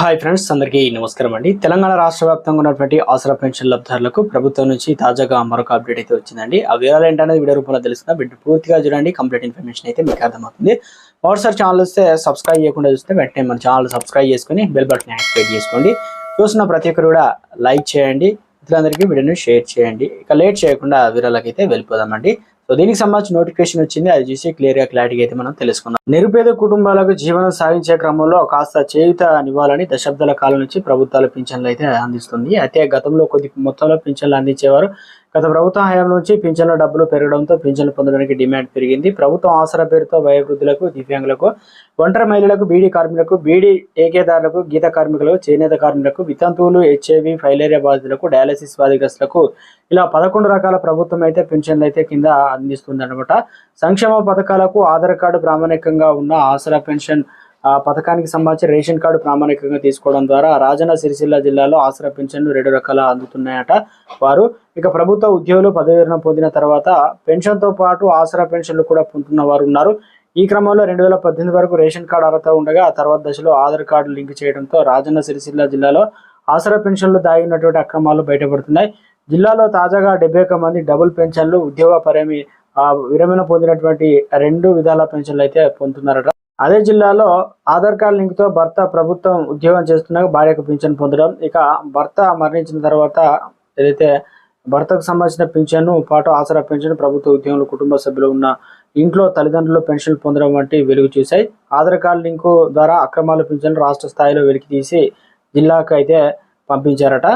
Hi friends అందరికీ నమస్కారం అండి. తెలంగాణ రాష్ట్ర వ్యాప్తంగా ఉన్నటువంటి ఆసరా పెన్షన్ లబ్ధారులకు ప్రభుత్వం నుంచి తాజాగా మరొక అప్డేట్ అయితే వచ్చిందండి. ఆ వివరాలు ఏంటనేది వీడియో రూపంలో తెలుస్తుందా బిడ్డ పూర్తిగా చూడండి కంప్లీట్ ఇన్ఫర్మేషన్ అయితే మీకు అర్థమవుతుంది. మరోసారి ఛానల్ వస్తే సబ్స్క్రైబ్ చేయకుండా చూస్తే వెంటనే మన ఛానల్ సబ్స్క్రైబ్ చేసుకొని బెల్ బటన్ యాక్టివేట్ చేసుకోండి. చూసిన ప్రతి ఒక్కరు కూడా లైక్ చేయండి. ఇతరులందరికీ వీడియోని షేర్ చేయండి. ఇక లేట్ చేయకుండా వివరాలకి అయితే వెళ్ళిపోదామండి. సో దీనికి సంబంధించి నోటిఫికేషన్ వచ్చింది. అది చూసి క్లియర్గా క్లారిటీ అయితే మనం తెలుసుకుందాం. నిరుపేద కుటుంబాలకు జీవనం సాగించే క్రమంలో కాస్త చేయుతనివ్వాలని దశాబ్దాల కాలం నుంచి ప్రభుత్వాలు పింఛన్లు అయితే అందిస్తుంది. అయితే గతంలో కొద్ది మొత్తంలో పింఛన్లు అందించేవారు గత ప్రభుత్వం హయాం నుంచి పింఛన్ల డబ్బులు పెరగడంతో పింఛన్లు పొందడానికి డిమాండ్ పెరిగింది. ప్రభుత్వం ఆసరా పేరుతో వయోవృద్ధులకు దివ్యాంగులకు ఒంటరి మహిళలకు బీడీ కార్మికులకు బీడీ టేకేదారులకు గీత కార్మికులకు చేనేత కార్మికులకు వితంతువులు హెచ్ఐవి ఫైలేరియా బాధితులకు డయాలసిస్ బాధితులకు ఇలా పదకొండు రకాల ప్రభుత్వం అయితే పెన్షన్లు అయితే కింద అందిస్తుందనమాట సంక్షేమ పథకాలకు ఆధార్ కార్డు ప్రామాణికంగా ఉన్న ఆసరా పెన్షన్ ఆ పథకానికి సంబంధించి రేషన్ కార్డు ప్రామాణికంగా తీసుకోవడం ద్వారా రాజన్న సిరిసిల్ల జిల్లాలో ఆసరా పెన్షన్లు రెండు రకాల అందుతున్నాయట వారు. ఇక ప్రభుత్వ ఉద్యోగులు పదవి విరమణ పొందిన తర్వాత పెన్షన్తో పాటు ఆసరా పెన్షన్లు కూడా పొందుతున్న వారు ఉన్నారు. ఈ క్రమంలో రెండు వేల పద్దెనిమిది వరకు రేషన్ కార్డు అర్హత ఉండగా ఆ తర్వాత దశలో ఆధార్ కార్డు లింక్ చేయడంతో రాజన్న సిరిసిల్ల జిల్లాలో ఆసరా పెన్షన్లు దాగినటువంటి అక్రమాలు బయటపడుతున్నాయి. జిల్లాలో తాజాగా డెబ్బై ఒక్క మంది డబుల్ పెన్షన్లు ఉద్యోగ పరమి విరమణ పొందినటువంటి రెండు విధాల పెన్షన్లు అయితే పొందుతున్నారట. అదే జిల్లాలో ఆధార్ కార్డు లింక్తో భర్త ప్రభుత్వం ఉద్యోగం చేస్తున్నాక భార్యకు పింఛన్ పొందడం. ఇక భర్త మరణించిన తర్వాత ఏదైతే భర్తకు సంబంధించిన పింఛన్ను పాటు ఆసరా పెన్షన్ ప్రభుత్వ ఉద్యోగులు కుటుంబ సభ్యులు ఉన్న ఇంట్లో తల్లిదండ్రులు పెన్షన్ పొందడం వంటి వెలుగు చూశాయి. ఆధార్ కార్డు లింకు ద్వారా అక్రమాల పింఛన్లు రాష్ట్ర స్థాయిలో వెలికి తీసి జిల్లాకు అయితే పంపించారట.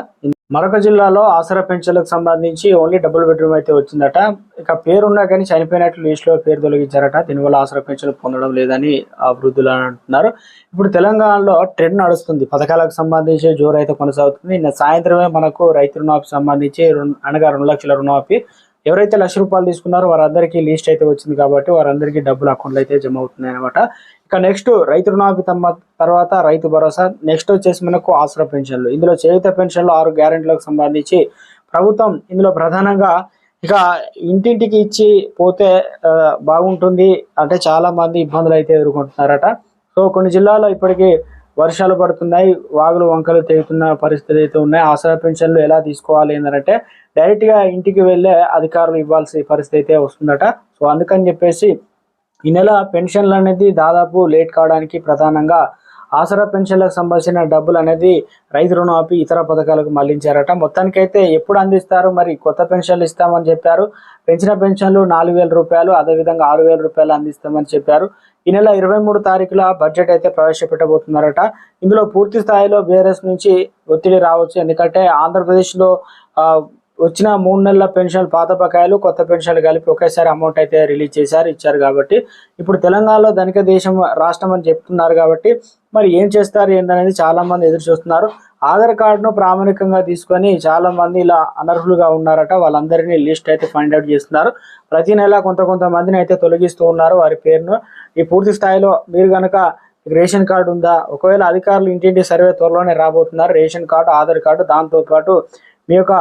మరొక జిల్లాలో ఆసరా పెన్షన్లకు సంబంధించి ఓన్లీ డబుల్ బెడ్రూమ్ అయితే వచ్చిందట. ఇక పేరున్నా కానీ చనిపోయినట్లు లిస్ట్లో పేరు తొలగించారట. దీనివల్ల ఆసరా పెన్షన్లు పొందడం లేదని ఆ వృద్ధులు అంటున్నారు. ఇప్పుడు తెలంగాణలో ట్రెండ్ నడుస్తుంది. పథకాలకు సంబంధించి జోరు అయితే కొనసాగుతుంది. నిన్న సాయంత్రమే మనకు రైతు రుణమాఫీ సంబంధించి అనగా రెండు లక్షల రుణమాఫీ ఎవరైతే లక్ష రూపాయలు తీసుకున్నారో వారందరికీ లిస్ట్ అయితే వచ్చింది కాబట్టి వారందరికీ డబ్బులు అకౌంట్లో అయితే జమ అవుతున్నాయి అనమాట ఇక నెక్స్ట్ రైతు రుణమాఫీ తర్వాత రైతు భరోసా. నెక్స్ట్ వచ్చేసి మనకు ఆసరా పెన్షన్లు. ఇందులో చేయుత పెన్షన్లు ఆరు గ్యారెంటీలకు సంబంధించి ప్రభుత్వం ఇందులో ప్రధానంగా ఇక ఇంటింటికి ఇచ్చి పోతే బాగుంటుంది. అంటే చాలా మంది ఇబ్బందులు అయితే ఎదుర్కొంటున్నారట. సో కొన్ని జిల్లాల్లో ఇప్పటికీ వర్షాలు పడుతున్నాయి వాగులు వంకలు తెగుతున్న పరిస్థితి అయితే ఉన్నాయి. ఆసరా పెన్షన్లు ఎలా తీసుకోవాలి ఏంటంటే డైరెక్ట్గా ఇంటికి వెళ్ళే అధికారులు ఇవ్వాల్సిన పరిస్థితి అయితే వస్తుందట. సో అందుకని చెప్పేసి ఈ నెల పెన్షన్లు అనేది దాదాపు లేట్ కావడానికి ప్రధానంగా ఆసరా పెన్షన్లకు సంబంధించిన డబ్బులు అనేది రైతు రుణమాఫీ ఇతర పథకాలకు మళ్ళించారట. మొత్తానికైతే ఎప్పుడు అందిస్తారు? మరి కొత్త పెన్షన్లు ఇస్తామని చెప్పారు. పెంచిన పెన్షన్లు నాలుగు వేల రూపాయలు అదేవిధంగా ఆరు వేల రూపాయలు అందిస్తామని చెప్పారు. ఈ నెల ఇరవై మూడు తారీఖుల బడ్జెట్ అయితే ప్రవేశపెట్టబోతున్నారట. ఇందులో పూర్తి స్థాయిలో బీఆర్ఎస్ నుంచి ఒత్తిడి రావచ్చు. ఎందుకంటే ఆంధ్రప్రదేశ్లో వచ్చిన మూడు నెలల పెన్షన్ పాత బకాయిలు కొత్త పెన్షన్లు కలిపి ఒకేసారి అమౌంట్ అయితే రిలీజ్ చేశారు ఇచ్చారు కాబట్టి ఇప్పుడు తెలంగాణలో ధనిక దేశం రాష్ట్రం అని చెప్తున్నారు కాబట్టి మరి ఏం చేస్తారు ఏందనేది చాలామంది ఎదురు చూస్తున్నారు. ఆధార్ కార్డును ప్రామాణికంగా తీసుకొని చాలా మంది ఇలా అనర్హులుగా ఉన్నారట వాళ్ళందరినీ లిస్ట్ అయితే ఫైండ్ అవుట్ చేస్తున్నారు. ప్రతి నెల కొంత కొంతమందిని అయితే తొలగిస్తూ ఉన్నారు వారి పేరును. ఈ పూర్తి స్థాయిలో మీరు కనుక రేషన్ కార్డు ఉందా? ఒకవేళ అధికారులు ఇంటింటి సర్వే త్వరలోనే రాబోతున్నారు. రేషన్ కార్డు ఆధార్ కార్డు దాంతో పాటు మీ యొక్క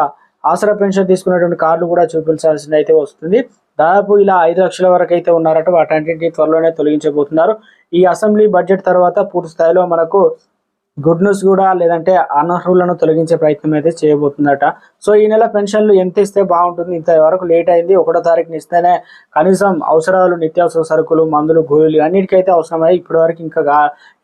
ఆసరా పెన్షన్ తీసుకున్నటువంటి కార్డులు కూడా చూపించాల్సింది అయితే వస్తుంది. దాదాపు ఇలా ఐదు లక్షల వరకు అయితే ఉన్నారట. వాటన్నింటినీ త్వరలోనే తొలగించబోతున్నారు. ఈ అసెంబ్లీ బడ్జెట్ తర్వాత పూర్తి స్థాయిలో మనకు గుడ్ న్యూస్ కూడా లేదంటే అనర్హులను తొలగించే ప్రయత్నం అయితే చేయబోతుందట. సో ఈ నెల పెన్షన్లు ఎంత ఇస్తే బాగుంటుంది? ఇంతవరకు లేట్ అయింది. ఒకటో తారీఖుని ఇస్తేనే కనీసం అవసరాలు నిత్యావసర సరుకులు మందులు గోళీలు అన్నిటికైతే అవసరమై ఇప్పటివరకు ఇంకా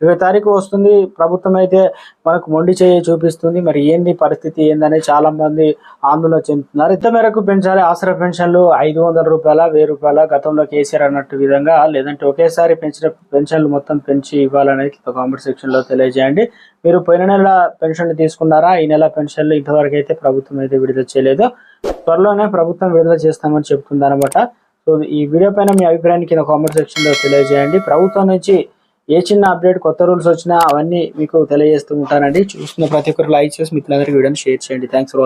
ఇరవై తారీఖు వస్తుంది. ప్రభుత్వం అయితే మనకు మొండి చేయి చూపిస్తుంది. మరి ఏంది పరిస్థితి? ఏందని చాలా మంది ఆందోళన చెందుతున్నారు. ఇంత మేరకు పెంచాలి ఆసరా పెన్షన్లు ఐదు వందల రూపాయల వెయ్యి రూపాయల గతంలో కేసీఆర్ అన్నట్టు విధంగా లేదంటే ఒకేసారి పెంచిన పెన్షన్లు మొత్తం పెంచి ఇవ్వాలనేది కామెంట్ సెక్షన్లో తెలియజేయండి. మీరు పోయిన నెల పెన్షన్లు తీసుకున్నారా? ఈ నెల పెన్షన్లు ఇంతవరకు అయితే ప్రభుత్వం అయితే విడుదల చేయలేదు. త్వరలోనే ప్రభుత్వం విడుదల చేస్తామని చెప్తుంది అనమాట సో ఈ వీడియో పైన మీ అభిప్రాయాన్ని కింద కామెంట్ సెక్షన్లో తెలియజేయండి. ప్రభుత్వం నుంచి ఏ చిన్న అప్డేట్ కొత్త రూల్స్ వచ్చినా అవన్నీ మీకు తెలియజేస్తూ ఉంటానండి. చూస్తున్న ప్రతి ఒక్కరు లైక్ చేసి మిత్రులందరికీ వీడియోని షేర్ చేయండి. Thanks for watching